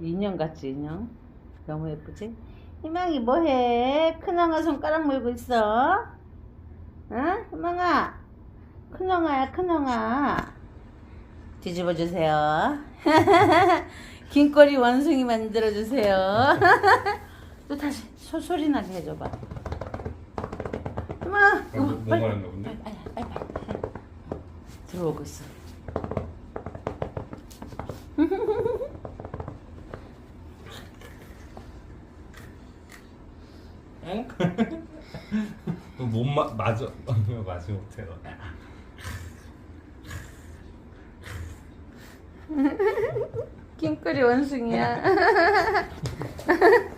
인형 같지 인형? 너무 예쁘지? 희망이 뭐해? 큰왕아 손가락 물고 있어? 응? 희망아 큰왕아야 큰왕아 뒤집어 주세요 긴 꼬리 원숭이 만들어 주세요 또 다시 소, 소리 나게 해줘봐 아, 뭐, 말했나 본데? 빨리 빨리 빨리 빨리 들어오고 있어 응? 못 마, 맞아. 맞지 못해요. 긴꼬리 원숭이야 또, 또 다시 소리